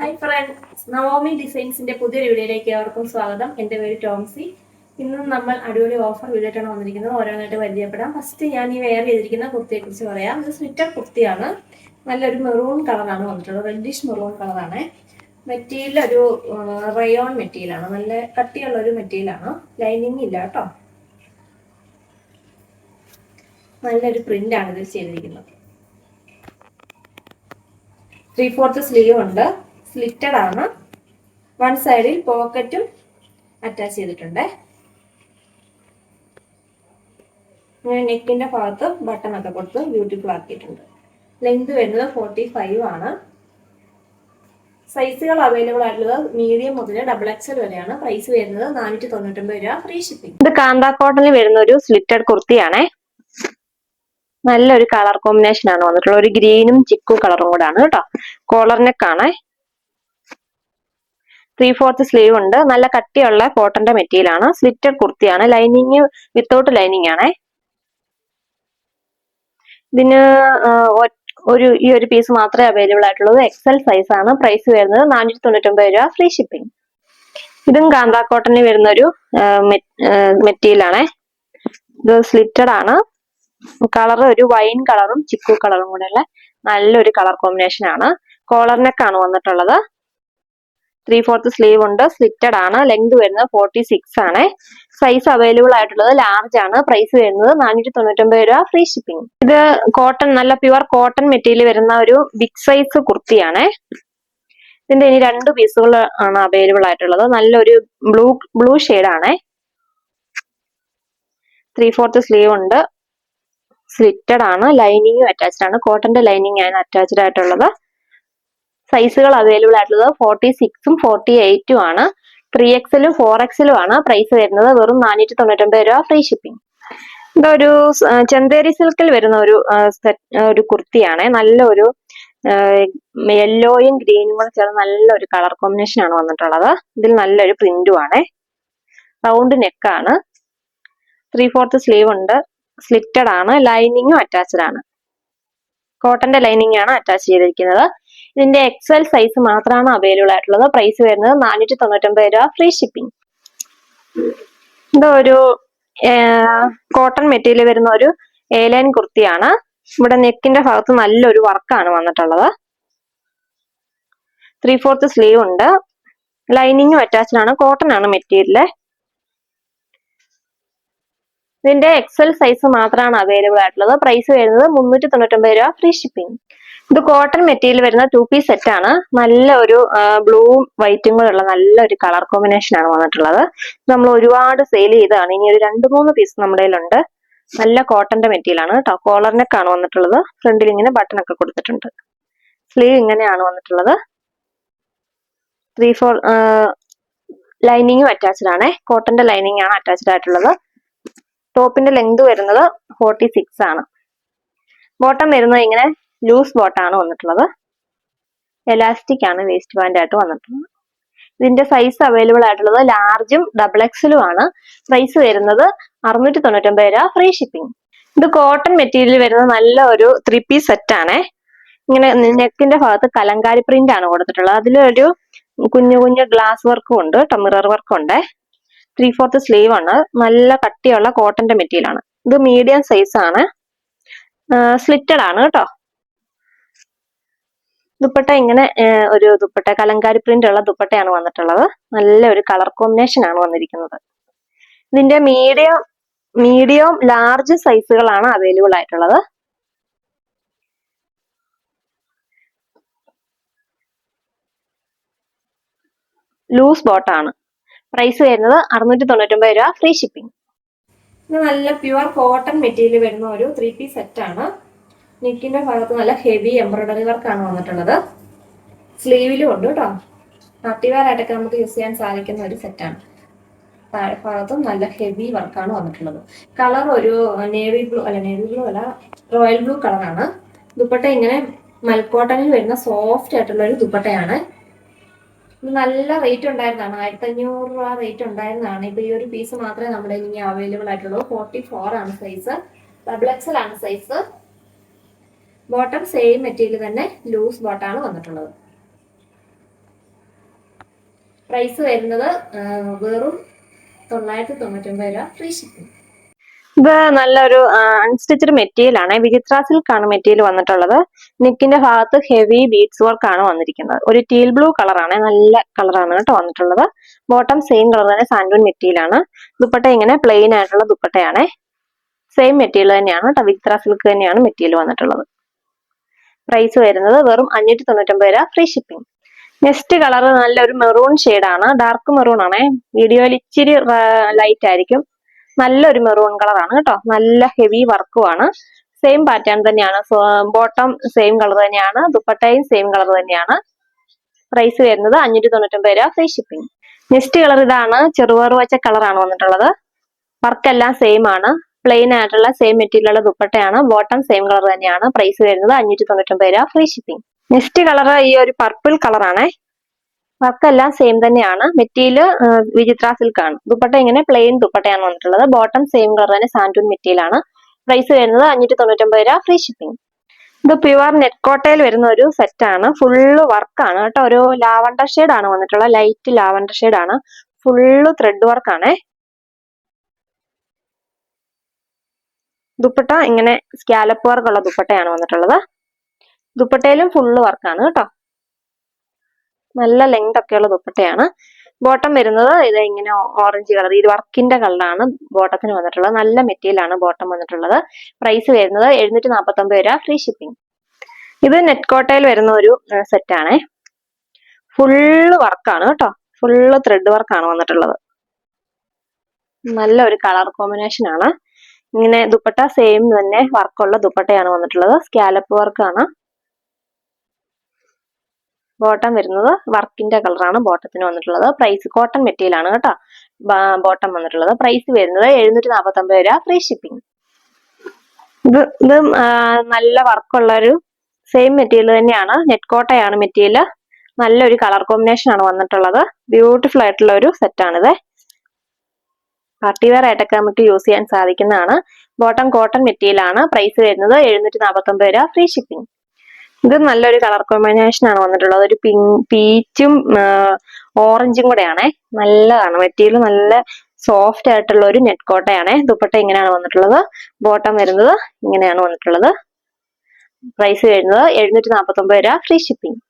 Hi friends Naomi ഡിസൈൻസിന്റെ പുതിയൊരു വീഡിയോയിലേക്ക് ഏവർക്കും സ്വാഗതം. എന്റെ പേര് ടോംസി. ഇന്നും നമ്മൾ അടിപൊളി ഓഫർ വീഡിയോട്ടാണ് വന്നിരിക്കുന്നത്. ഓരോന്നായിട്ട് പരിചയപ്പെടാം. ഫസ്റ്റ് ഞാൻ ഈ വെയർ ചെയ്തിരിക്കുന്ന കുർത്തിയെ കുറിച്ച് പറയാം. ഇത് സ്വിറ്റർ കുർത്തിയാണ്. നല്ലൊരു മെറൂൺ കളറാണ് വന്നിട്ടുള്ളത്. റെഡിഷ് മെറൂൺ കളറാണ് മെറ്റീരിയൽ ഒരു റയോൺ മെറ്റീരിയലാണ് നല്ല കട്ടിയുള്ള ഒരു മെറ്റീരിയലാണ് ലൈനിങ് ഇല്ല കേട്ടോ. നല്ലൊരു പ്രിന്റ് ആണ് ഇത് ചെയ്തിരിക്കുന്നത്. ത്രീ ഫോർത്ത് സ്ലീവ് ഉണ്ട്. സ്ലിറ്റഡ് ആണ്. വൺ സൈഡിൽ പോക്കറ്റും അറ്റാച്ച് ചെയ്തിട്ടുണ്ട്. അങ്ങനെ നെക്കിന്റെ ഭാഗത്ത് ബട്ടൺ ഒക്കെ കൊടുത്ത് ബ്യൂട്ടിഫുൾ ആക്കിയിട്ടുണ്ട്. ലെങ്ത് വരുന്നത് ഫോർട്ടി ഫൈവ് ആണ് സൈസുകൾ അവൈലബിൾ ആയിട്ടുള്ളത് മീഡിയം മുതൽ ഡബിൾ എക്സൽ വരെയാണ്. പ്രൈസ് വരുന്നത് നാനൂറ്റി തൊണ്ണൂറ്റൊമ്പത് രൂപ ഫ്രീ ഷിപ്പിംഗ് ഇത് കാന്താ കോട്ടണിൽ വരുന്ന ഒരു സ്ലിറ്റഡ് കുർത്തിയാണേ. നല്ലൊരു കളർ കോമ്പിനേഷൻ ആണ് വന്നിട്ടുള്ളത്. ഒരു ഗ്രീനും ചിക്കു കളറും കൂടെ ആണ് കേട്ടോ. Collar neck three fourth sleeve ഉണ്ട്. നല്ല കട്ടിയുള്ള കോട്ടന്റെ മെറ്റീരിയൽ ആണ് സ്ലിറ്റഡ് കുർത്തിയാണ്. ലൈനിങ് വിത്തൗട്ട് ലൈനിങ് ആണേ. ഇതിന് ഒരു ഈ ഒരു പീസ് മാത്രമേ അവൈലബിൾ ആയിട്ടുള്ളൂ. എക്സൽ സൈസ് ആണ്. പ്രൈസ് വരുന്നത് നാനൂറ്റി തൊണ്ണൂറ്റൊമ്പത് രൂപ ഫ്രീ ഷിപ്പിംഗ് ഇതും കാന്താ കോട്ടണിൽ വരുന്ന ഒരു മെറ്റീരിയൽ ആണേ ഇത് സ്ലിറ്റഡ് ആണ്. കളർ ഒരു വൈൻ കളറും ചിക്കു കളറും കൂടെയുള്ള നല്ലൊരു കളർ കോമ്പിനേഷൻ ആണ്. കോളർ നെക്കാണ് വന്നിട്ടുള്ളത്. ത്രീ ഫോർത്ത് സ്ലീവ് ഉണ്ട്. സ്ലിറ്റഡ് ആണ്. ലെങ്ത് വരുന്നത് ഫോർട്ടി സിക്സ് ആണ്. സൈസ് അവൈലബിൾ ആയിട്ടുള്ളത് ലാർജ് ആണ്. പ്രൈസ് വരുന്നത് നാനൂറ്റി തൊണ്ണൂറ്റൊമ്പത് രൂപ ഫ്രീ ഷിപ്പിംഗ് ഇത് കോട്ടൺ നല്ല പ്യുവർ കോട്ടൺ മെറ്റീരിയൽ വരുന്ന ഒരു ബിഗ് സൈസ് കുർത്തിയാണ്. ഇതിന്റെ ഇനി രണ്ട് പീസുകൾ ആണ് അവൈലബിൾ ആയിട്ടുള്ളത്. നല്ലൊരു ബ്ലൂ ബ്ലൂ ആണ്. ത്രീ ഫോർത്ത് സ്ലീവ് ഉണ്ട്. സ്ലിറ്റഡ് ആണ്. ലൈനിങ്ങും അറ്റാച്ച്ഡ് ആണ്. കോട്ടന്റെ ലൈനിങ് ആണ് അറ്റാച്ച്ഡ് ആയിട്ടുള്ളത്. സൈസുകൾ അവൈലബിൾ ആയിട്ടുള്ളത് ഫോർട്ടി സിക്സും ഫോർട്ടി എയ്റ്റും ആണ്. ത്രീ എക്സിലും ഫോർ എക്സിലും ആണ് പ്രൈസ് വരുന്നത്. വെറും നാനൂറ്റി തൊണ്ണൂറ്റൊമ്പത് രൂപ ഫ്രീ ഷിപ്പിംഗ് ഒരു ചന്തേരി സിൽക്കിൽ വരുന്ന ഒരു ഒരു കുർത്തിയാണ്. നല്ലൊരു യെല്ലോയും ഗ്രീനും കൂടെ ചേർന്ന് നല്ലൊരു കളർ കോമ്പിനേഷൻ ആണ് വന്നിട്ടുള്ളത്. ഇതിൽ നല്ലൊരു പ്രിന്റും ആണ്. റൗണ്ട് നെക്കാണ് ത്രീ ഫോർത്ത് സ്ലീവ് ഉണ്ട്. സ്ലിറ്റഡ് ആണ്. ലൈനിങ്ങും അറ്റാച്ച്ഡ് ആണ്. കോട്ടന്റെ ലൈനിങ് ആണ് അറ്റാച്ച് ചെയ്തിരിക്കുന്നത്. ഇതിന്റെ എക്സൽ സൈസ് മാത്രമാണ് അവൈലബിൾ ആയിട്ടുള്ളത്. പ്രൈസ് വരുന്നത് നാനൂറ്റി തൊണ്ണൂറ്റൊമ്പത് രൂപ ഫ്രീ ഷിപ്പിംഗ് ഇതൊരു കോട്ടൺ മെറ്റീരിയൽ വരുന്ന ഒരു ഏലൈൻ കുർത്തിയാണ്. ഇവിടെ നെക്കിന്റെ ഭാഗത്ത് നല്ലൊരു വർക്കാണ് വന്നിട്ടുള്ളത്. ത്രീ ഫോർത്ത് സ്ലീവ് ഉണ്ട് ലൈനിങ്ങും അറ്റാച്ച്ഡ് ആണ്. കോട്ടൺ ആണ് മെറ്റീരിയൽ ഇതിന്റെ എക്സൽ സൈസ് മാത്രമാണ് അവൈലബിൾ ആയിട്ടുള്ളത്. പ്രൈസ് വരുന്നത് മുന്നൂറ്റി തൊണ്ണൂറ്റൊമ്പത് രൂപ ഫ്രീ ഷിപ്പിംഗ് ഇത് കോട്ടൺ മെറ്റീരിയൽ വരുന്ന ടു പീസ് സെറ്റ് ആണ്. നല്ല ഒരു ബ്ലൂവും വൈറ്റും കൂടെ ഉള്ള നല്ലൊരു കളർ കോമ്പിനേഷൻ ആണ് വന്നിട്ടുള്ളത്. നമ്മൾ ഒരുപാട് സെയിൽ ചെയ്തതാണ്. ഇനി ഒരു രണ്ട് മൂന്ന് പീസ് നമ്മുടെ കയ്യിലുണ്ട്. നല്ല കോട്ടന്റെ മെറ്റീരിയൽ ആണ് കേട്ടോ കോളർ നെക്ക് ആണ് വന്നിട്ടുള്ളത്. ഫ്രണ്ടിൽ ഇങ്ങനെ ബട്ടൺ ഒക്കെ കൊടുത്തിട്ടുണ്ട്. സ്ലീവ് ഇങ്ങനെയാണ് വന്നിട്ടുള്ളത്. ത്രീ ഫോർ ലൈനിങ്ങും അറ്റാച്ച്ഡ് ആണ്. കോട്ടന്റെ ലൈനിങ് ആണ് അറ്റാച്ച്ഡ് ആയിട്ടുള്ളത്. ടോപ്പിന്റെ ലെങ്ത് വരുന്നത് ഫോർട്ടി സിക്സ് ആണ്. ബോട്ടം വരുന്നത് ഇങ്ങനെ ലൂസ് ബോട്ടാണ് വന്നിട്ടുള്ളത്. എലാസ്റ്റിക് ആണ് വേസ്റ്റ് ബാൻഡ് ആയിട്ട് വന്നിട്ടുള്ളത്. ഇതിന്റെ സൈസ് അവൈലബിൾ ആയിട്ടുള്ളത് ലാർജും ഡബിൾ എക്സലും ആണ്. പ്രൈസ് വരുന്നത് അറുന്നൂറ്റി തൊണ്ണൂറ്റൊമ്പത് രൂപ ഫ്രീ ഷിപ്പിംഗ് ഇത് കോട്ടൺ മെറ്റീരിയൽ വരുന്ന നല്ല ഒരു ത്രീ പീസ് സെറ്റ് ആണ്. ഇങ്ങനെ നെക്കിന്റെ ഭാഗത്ത് കലങ്കാരി പ്രിന്റ് ആണ് കൊടുത്തിട്ടുള്ളത്. അതിലൊരു കുഞ്ഞു കുഞ്ഞു ഗ്ലാസ് വർക്കും ഉണ്ട് ടമിറർ മിറർ വർക്കും ഉണ്ട്. ത്രീ ഫോർത്ത് സ്ലീവ് ആണ്. നല്ല കട്ടിയുള്ള കോട്ടന്റെ മെറ്റീരിയൽ ആണ്. ഇത് മീഡിയം സൈസ് ആണ്. സ്ലിറ്റഡ് ആണ് കേട്ടോ. ദുപ്പട്ട ഇങ്ങനെ ഒരു ദുപ്പട്ട കലങ്കാരി പ്രിന്റ് ഉള്ള ദുപ്പട്ടയാണ് വന്നിട്ടുള്ളത്. നല്ല ഒരു കളർ കോമ്പിനേഷൻ ആണ് വന്നിരിക്കുന്നത്. ഇതിന്റെ മീഡിയം മീഡിയം ലാർജ് സൈസുകളാണ് അവൈലബിൾ ആയിട്ടുള്ളത്. ലൂസ് ബോട്ടാണ് പ്രൈസ് വരുന്നത് അറുന്നൂറ്റി തൊണ്ണൂറ്റൊമ്പത് രൂപ ഫ്രീ ഷിപ്പിംഗ് നല്ല പ്യുവർ കോട്ടൺ മെറ്റീരിയൽ വരുന്ന ഒരു ത്രീ പീസ് സെറ്റ് ആണ്. നെക്കിന്റെ ഭാഗത്ത് നല്ല ഹെവി എംബ്രോയിഡറി വർക്കാണ് വന്നിട്ടുള്ളത്. സ്ലീവിലും ഉണ്ട് കേട്ടോ ആയിട്ടൊക്കെ നമുക്ക് യൂസ് ചെയ്യാൻ സാധിക്കുന്ന ഒരു സെറ്റാണ് താഴെ ഭാഗത്തും നല്ല ഹെവി വർക്കാണ് വന്നിട്ടുള്ളത്. കളർ ഒരു നേവി ബ്ലൂ അല്ല നേവി ബ്ലൂ അല്ല റോയൽ ബ്ലൂ കളറാണ് ദുപ്പട്ട ഇങ്ങനെ മൽക്കോട്ടനിൽ വരുന്ന സോഫ്റ്റ് ആയിട്ടുള്ള ഒരു ദുപ്പട്ടയാണ്. നല്ല റേറ്റ് ഉണ്ടായിരുന്നതാണ്. ആയിരത്തി അഞ്ഞൂറ് രൂപ റേറ്റ് ഉണ്ടായിരുന്നതാണ്. ഇപ്പൊ ഈ ഒരു പീസ് മാത്രമേ നമ്മുടെ ഇനി അവൈലബിൾ ആയിട്ടുള്ളൂ. ഫോർട്ടി ഫോർ ആണ് സൈസ് ഡബിൾ എക്സൽ ആണ് സൈസ് ബോട്ടം സെയിം മെറ്റീരിയൽ തന്നെ ലൂസ് ബോട്ടാണ് വന്നിട്ടുള്ളത്. പ്രൈസ് വരുന്നത് വെറും തൊള്ളായിരത്തി തൊണ്ണൂറ്റൊമ്പത് രൂപ ഫ്രീ ഷിപ്പിംഗ് ഇത് നല്ലൊരു അൺസ്റ്റിച്ചഡ് മെറ്റീരിയൽ ആണ്. വിചിത്ര സിൽക്ക് ആണ് മെറ്റീരിയൽ വന്നിട്ടുള്ളത്. നെക്കിന്റെ ഭാഗത്ത് ഹെവി ബീഡ്സ് വർക്ക് ആണ് വന്നിരിക്കുന്നത്. ഒരു ടീൽ ബ്ലൂ കളറാണ് നല്ല കളറാണ് കേട്ടോ വന്നിട്ടുള്ളത്. ബോട്ടം സെയിം കളർ തന്നെ സാൻഡൂൺ മെറ്റീരിയൽ ആണ്. ദുപ്പട്ട ഇങ്ങനെ പ്ലെയിൻ ആയിട്ടുള്ള ദുപ്പട്ടയാണ്. സെയിം മെറ്റീരിയൽ തന്നെയാണ് വിചിത്ര സിൽക്ക് തന്നെയാണ് മെറ്റീരിയൽ വന്നിട്ടുള്ളത്. പ്രൈസ് വരുന്നത് വെറും അഞ്ഞൂറ്റി തൊണ്ണൂറ്റൊമ്പത് രൂപ ഫ്രീ ഷിപ്പിംഗ് നെക്സ്റ്റ് കളർ നല്ലൊരു മെറൂൺ ആണ്. ഡാർക്ക് മെറൂൺ ആണേ. വീഡിയോയിൽ ഇച്ചിരി ലൈറ്റ് ആയിരിക്കും. നല്ലൊരു മെറൂൺ കളറാണ് കേട്ടോ. നല്ല ഹെവി വർക്കുമാണ് സെയിം പാറ്റേൺ തന്നെയാണ്. ബോട്ടം സെയിം കളർ തന്നെയാണ്. ദുപ്പട്ടയും സെയിം കളർ തന്നെയാണ്. പ്രൈസ് വരുന്നത് അഞ്ഞൂറ്റി തൊണ്ണൂറ്റൊമ്പത് രൂപ ഫ്രീ ഷിപ്പിംഗ് നെക്സ്റ്റ് കളർ ഇതാണ്. ചെറുപയർ വെച്ച കളറാണ് വന്നിട്ടുള്ളത്. വർക്കെല്ലാം സെയിം ആണ്. പ്ലെയിൻ ആയിട്ടുള്ള സെയിം മെറ്റീരിയലുള്ള ദുപ്പട്ടയാണ്. ബോട്ടം സെയിം കളർ തന്നെയാണ്. പ്രൈസ് വരുന്നത് അഞ്ഞൂറ്റി തൊണ്ണൂറ്റൊമ്പത് രൂപ. ഫ്രീ ഷിപ്പിംഗ് നെക്സ്റ്റ് കളർ ഈ ഒരു പർപ്പിൾ കളറാണ് വർക്ക് എല്ലാം സെയിം തന്നെയാണ്. മെറ്റീരിയൽ വിചിത്ര സിൽക്ക് ആണ്. ദുപ്പട്ട ഇങ്ങനെ പ്ലെയിൻ ദുപ്പട്ടയാണ് വന്നിട്ടുള്ളത്. ബോട്ടം സെയിം കളർ തന്നെ സാൻഡൂൺ മെറ്റീരിയൽ ആണ്. പ്രൈസ് വരുന്നത് അഞ്ഞൂറ്റി തൊണ്ണൂറ്റൊമ്പത് രൂപ. ഫ്രീ ഷിപ്പിംഗ് ഇത് പ്യുവർ നെറ്റ് കോട്ടയിൽ വരുന്ന ഒരു സെറ്റ് ആണ്. ഫുള്ള് വർക്കാണ് കേട്ടോ. ഒരു ലാവണ്ടർ ആണ് വന്നിട്ടുള്ളത്. ലൈറ്റ് ലാവണ്ടർ ആണ്. ഫുള്ള് ത്രെഡ് വർക്ക് ദുപ്പട്ട ഇങ്ങനെ സ്കാലപ്പ് വർക്കുള്ള ദുപ്പട്ടയാണ് വന്നിട്ടുള്ളത്. ദുപ്പട്ടയിലും ഫുള്ള് വർക്കാണ് കേട്ടോ. നല്ല ലെങ്ത് ഒക്കെയുള്ള ദുപ്പട്ടയാണ്. ബോട്ടം വരുന്നത് ഇത് ഇങ്ങനെ ഓറഞ്ച് കളർ ഇത് വർക്കിന്റെ കളറാണ് ബോട്ടത്തിന് വന്നിട്ടുള്ളത്. നല്ല മെറ്റീരിയലാണ് ബോട്ടം വന്നിട്ടുള്ളത്. പ്രൈസ് വരുന്നത് എഴുന്നൂറ്റി നാൽപ്പത്തി ഒമ്പത് രൂപ ഫ്രീ ഷിപ്പിംഗ് ഇത് നെറ്റ് കോട്ടയിൽ വരുന്ന ഒരു സെറ്റ് ആണ്. ഫുള്ള് വർക്കാണ് കേട്ടോ. ഫുള്ള് ത്രെഡ് വർക്കാണ് വന്നിട്ടുള്ളത്. നല്ല ഒരു കളർ കോമ്പിനേഷൻ ആണ്. ഇങ്ങനെ ദുപ്പട്ട സെയിം തന്നെ വർക്കുള്ള ദുപ്പട്ടയാണ് വന്നിട്ടുള്ളത്. സ്കാലപ്പ് വർക്കാണ് ബോട്ടം വരുന്നത് വർക്കിന്റെ കളറാണ് ബോട്ടത്തിന് വന്നിട്ടുള്ളത്. പ്രൈസ് കോട്ടൺ മെറ്റീരിയൽ ആണ് കേട്ടോ. ബോട്ടം വന്നിട്ടുള്ളത്. പ്രൈസ് വരുന്നത് എഴുന്നൂറ്റി നാൽപ്പത്തി ഒമ്പത് രൂപ ഫ്രീ ഷിപ്പിംഗ് ഇത് ഇത് നല്ല വർക്കുള്ള ഒരു സെയിം മെറ്റീരിയൽ തന്നെയാണ്. നെറ്റ് കോട്ടയാണ് മെറ്റീരിയൽ നല്ലൊരു കളർ കോമ്പിനേഷൻ ആണ് വന്നിട്ടുള്ളത്. ബ്യൂട്ടിഫുൾ ആയിട്ടുള്ള ഒരു സെറ്റ് ആണിത്. പാർട്ടി വെയർ ആയിട്ടൊക്കെ നമുക്ക് യൂസ് ചെയ്യാൻ സാധിക്കുന്നതാണ്. ബോട്ടം കോട്ടൺ മെറ്റീരിയൽ ആണ്. പ്രൈസ് വരുന്നത് എഴുന്നൂറ്റി നാൽപ്പത്തി ഒമ്പത് രൂപ. ഫ്രീ ഷിപ്പിംഗ് ഇത് നല്ലൊരു കളർ കോമ്പിനേഷൻ ആണ് വന്നിട്ടുള്ളത്. ഒരു പിങ്ക് പീച്ചും ഓറഞ്ചും കൂടെയാണേ. നല്ലതാണ്. മെറ്റീരിയൽ നല്ല സോഫ്റ്റ് ആയിട്ടുള്ള ഒരു നെറ്റ് കോട്ടയാണ്. ദുപ്പട്ട ഇങ്ങനെയാണ് വന്നിട്ടുള്ളത്. ബോട്ടം വരുന്നത് ഇങ്ങനെയാണ് വന്നിട്ടുള്ളത്. പ്രൈസ് വരുന്നത് എഴുന്നൂറ്റി നാൽപ്പത്തി ഒമ്പത് രൂപ. ഫ്രീ ഷിപ്പിംഗ്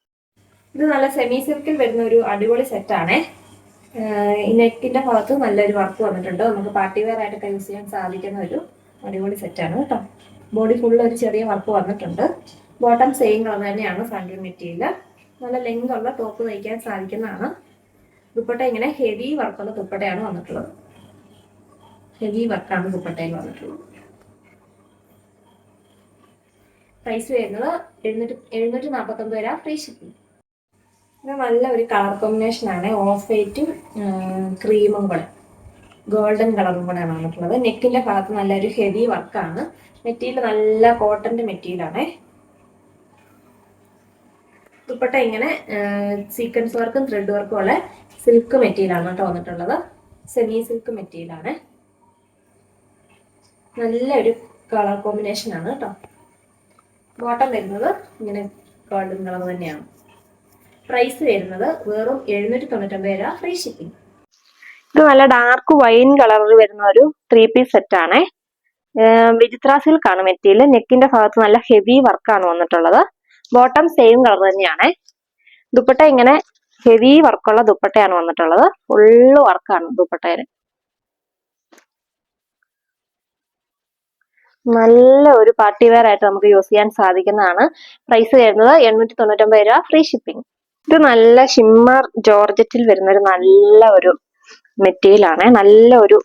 ഇത് നല്ല സെമി സിൽക്കിൽ വരുന്ന ഒരു അടിപൊളി സെറ്റ് ഈ നെക്കിന്റെ ഭാഗത്ത് നല്ലൊരു വർക്ക് വന്നിട്ടുണ്ട്. നമുക്ക് പാർട്ടി വെയർ ആയിട്ടൊക്കെ യൂസ് ചെയ്യാൻ സാധിക്കുന്ന ഒരു അടിപൊളി സെറ്റാണ് കേട്ടോ. ബോഡി ഫുള്ള് ഒരു ചെറിയ വർക്ക് വന്നിട്ടുണ്ട്. ബോട്ടം സെയിം കളർ തന്നെയാണ് ഫ്രണ്ട് മെറ്റീരിയൽ നല്ല ലെങ്ത് ഉള്ള ടോപ്പ് തയ്ക്കാൻ സാധിക്കുന്നതാണ്. ദുപ്പട്ട ഇങ്ങനെ ഹെവി വർക്കുള്ള ദുപ്പട്ടയാണ് വന്നിട്ടുള്ളത്. ഹെവി വർക്കാണ് ദുപ്പട്ടയിൽ വന്നിട്ടുള്ളത്. പ്രൈസ് വരുന്നത് എഴുന്നൂറ്റി എഴുന്നൂറ്റി നാൽപ്പത്തി ഒമ്പത് രൂപ ഫ്രീ ഷിപ്പിംഗ് ഇത് നല്ല ഒരു കളർ കോമ്പിനേഷൻ ആണ് ഓഫ് വൈറ്റും ക്രീമും കൂടെ. ഗോൾഡൻ കളറും കൂടെയാണ് വന്നിട്ടുള്ളത്. നെക്കിന്റെ ഭാഗത്ത് നല്ലൊരു ഹെവി വർക്കാണ്. മെറ്റീരിയൽ നല്ല കോട്ടന്റെ മെറ്റീരിയൽ ആണ് ദുപ്പട്ട ഇങ്ങനെ സീക്വൻസ് വർക്കും ത്രെഡ് വർക്കും ഉള്ള സിൽക്ക് മെറ്റീരിയൽ ആണ് കേട്ടോ വന്നിട്ടുള്ളത്. സെമി സിൽക്ക് മെറ്റീരിയൽ ആണ് നല്ലൊരു കളർ കോമ്പിനേഷൻ ആണ് കേട്ടോ. ബോട്ടം വരുന്നത് ഇങ്ങനെ ഗോൾഡൻ കളർ തന്നെയാണ്. പ്രൈസ് വരുന്നത് വെറും എഴുന്നൂറ്റി തൊണ്ണൂറ്റൊമ്പത് രൂപ ഫ്രീ ഷിപ്പിംഗ് ഇത് നല്ല ഡാർക്ക് വൈൻ കളറിൽ വരുന്ന ഒരു ത്രീ പീസ് സെറ്റ് ആണേ. വിചിത്ര സിൽക്ക് ആണ് മെറ്റീരിയൽ. നെക്കിന്റെ ഭാഗത്ത് നല്ല ഹെവി വർക്കാണ് വന്നിട്ടുള്ളത്. ബോട്ടം സെയിം കളർ തന്നെയാണ്. ദുപ്പട്ട ഇങ്ങനെ ഹെവി വർക്കുള്ള ദുപ്പട്ടയാണ് വന്നിട്ടുള്ളത്. ഫുള്ള് വർക്കാണ് ദുപ്പട്ടയിൽ നല്ല ഒരു പാർട്ടി വെയർ ആയിട്ട് നമുക്ക് യൂസ് ചെയ്യാൻ സാധിക്കുന്നതാണ്. പ്രൈസ് വരുന്നത് എണ്ണൂറ്റി തൊണ്ണൂറ്റൊമ്പത് രൂപ ഫ്രീ ഷിപ്പിംഗ് ഇത് നല്ല ഷിമ്മർ ജോർജറ്റിൽ വരുന്ന ഒരു നല്ല ഒരു മെറ്റീരിയൽ ആണ്. നല്ല ഒരു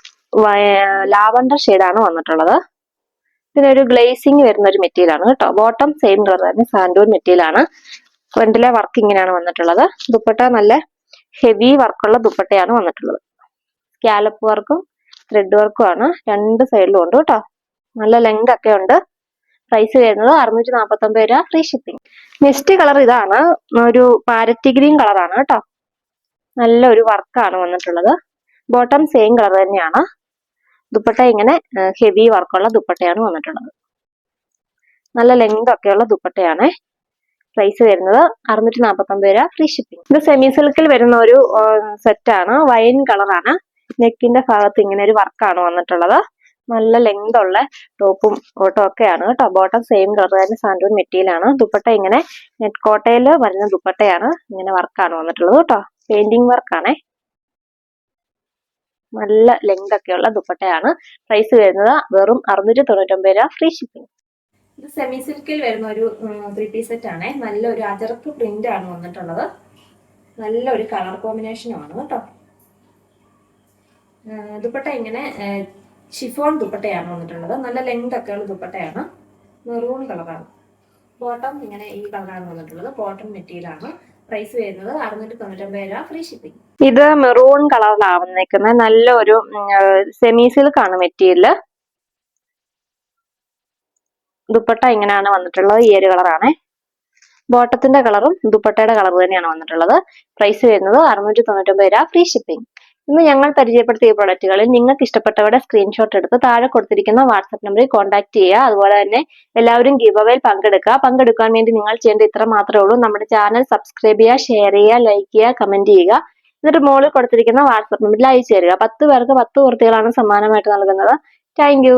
ലാവണ്ടർ ആണ് വന്നിട്ടുള്ളത്. ഇതിനൊരു ഗ്ലേസിങ് വരുന്ന ഒരു മെറ്റീരിയൽ ആണ് കേട്ടോ. ബോട്ടം സെയിം കളർ തന്നെ സാൻഡൂൺ മെറ്റീരിയൽ ആണ്. ഫ്രണ്ടിലെ വർക്ക് ഇങ്ങനെയാണ് വന്നിട്ടുള്ളത്. ദുപ്പട്ട നല്ല ഹെവി വർക്കുള്ള ദുപ്പട്ടയാണ് വന്നിട്ടുള്ളത്. സ്കാലപ്പ് വർക്കും ത്രെഡ് വർക്കും ആണ്. രണ്ട് സൈഡിലും ഉണ്ട് കേട്ടോ. നല്ല ലെങ്ത് ഒക്കെ ഉണ്ട്. പ്രൈസ് വരുന്നത് അറുന്നൂറ്റി നാൽപ്പത്തി ഒമ്പത് രൂപ ഫ്രീ ഷിപ്പിംഗ് നെക്സ്റ്റ് കളർ ഇതാണ്. ഒരു പാരറ്റി ഗ്രീൻ കളറാണ് കേട്ടോ. നല്ലൊരു വർക്കാണ് വന്നിട്ടുള്ളത്. ബോട്ടം സെയിം കളർ തന്നെയാണ്. ദുപ്പട്ട ഇങ്ങനെ ഹെവി വർക്കുള്ള ദുപ്പട്ടയാണ് വന്നിട്ടുള്ളത്. നല്ല ലെങ്ത് ഒക്കെയുള്ള ദുപ്പട്ടയാണ് പ്രൈസ് വരുന്നത് അറുന്നൂറ്റി നാൽപ്പത്തൊമ്പത് രൂപ ഫ്രീ ഷിപ്പിംഗ് ഇത് സെമി സിൽക്കിൽ വരുന്ന ഒരു സെറ്റാണ് വൈൻ കളറാണ് നെക്കിന്റെ ഭാഗത്ത് ഇങ്ങനെ ഒരു വർക്കാണ് വന്നിട്ടുള്ളത്. നല്ല ലെങ്ത് ഉള്ള ടോപ്പും ബോട്ടം ഒക്കെയാണ് കേട്ടോ. ബോട്ടം സെയിം കളർ തന്നെ സാൻഡൂൺ മെറ്റീരിയലാണ് ദുപ്പട്ട ഇങ്ങനെ നെറ്റ് കോട്ടയിൽ വരുന്ന ദുപ്പട്ടയാണ്. ഇങ്ങനെ വർക്കാണ് വന്നിട്ടുള്ളത് കേട്ടോ. പെയിന്റിങ് വർക്കാണേ നല്ല ലെങ്ത് ഒക്കെയുള്ള ദുപ്പട്ടയാണ്. പ്രൈസ് വരുന്നത് വെറും അറുന്നൂറ്റി തൊണ്ണൂറ്റൊമ്പത് രൂപ ഫ്രീ ഷിപ്പിംഗ് ഇത് സെമി സിൽക്കിൽ വരുന്ന ഒരു ത്രീ പീസ് സെറ്റ് ആണ്. നല്ല ഒരു അജർക്ക് പ്രിന്റ് ആണ് വന്നിട്ടുള്ളത്. നല്ല ഒരു കളർ കോമ്പിനേഷനും ആണ് കേട്ടോ. ദുപ്പട്ട ഇങ്ങനെ ഷിഫോൺ ദുപ്പട്ടയാണ് വന്നിട്ടുള്ളത്. നല്ല ലെങ്ത് ഒക്കെ ഉള്ള ദുപ്പട്ടയാണ്. മെറൂൺ കളറാണ് ബോട്ടം ഇങ്ങനെ ഈ കളറാണ് വന്നിട്ടുള്ളത്. കോട്ടൺ മെറ്റീരിയൽ ആണ്. പ്രൈസ് വരുന്നത് അറുന്നൂറ്റി തൊണ്ണൂറ്റൊമ്പത് രൂപ ഫ്രീ ഷിപ്പിംഗ് ഇത് മെറൂൺ കളറിലാണ് നല്ല ഒരു സെമി സിൽക്ക് ആണ് മെറ്റീരിയൽ ദുപ്പട്ട ഇങ്ങനെയാണ് വന്നിട്ടുള്ളത്. ഈ ഒരു കളറാണ് ബോട്ടത്തിന്റെ കളറും ദുപ്പട്ടയുടെ കളർ തന്നെയാണ് വന്നിട്ടുള്ളത്. പ്രൈസ് വരുന്നത് അറുന്നൂറ്റി തൊണ്ണൂറ്റൊമ്പത് രൂപ ഫ്രീ ഷിപ്പിംഗ് ഇന്ന് ഞങ്ങൾ പരിചയപ്പെടുത്തിയ പ്രൊഡക്റ്റുകളിൽ നിങ്ങൾക്ക് ഇഷ്ടപ്പെട്ടവരുടെ സ്ക്രീൻഷോട്ട് എടുത്ത് താഴെ കൊടുത്തിരിക്കുന്ന വാട്സ്ആപ്പ് നമ്പറിൽ കോൺടാക്ട് ചെയ്യുക. അതുപോലെ തന്നെ എല്ലാവരും ഗീവ് അവയിൽ പങ്കെടുക്കുക. പങ്കെടുക്കാൻ വേണ്ടി നിങ്ങൾ ചെയ്യേണ്ടത് ഇത്ര മാത്രമേ ഉള്ളൂ. നമ്മുടെ ചാനൽ സബ്സ്ക്രൈബ് ചെയ്യുക ഷെയർ ചെയ്യുക ലൈക്ക് ചെയ്യുക കമന്റ് ചെയ്യുക. എന്നിട്ട് മുകളിൽ കൊടുത്തിരിക്കുന്ന വാട്സ്ആപ്പ് നമ്പറിൽ അയച്ചു തരിക. പത്ത് പേർക്ക് പത്ത് കുർത്തികളാണ് സമ്മാനമായിട്ട് നൽകുന്നത്. താങ്ക്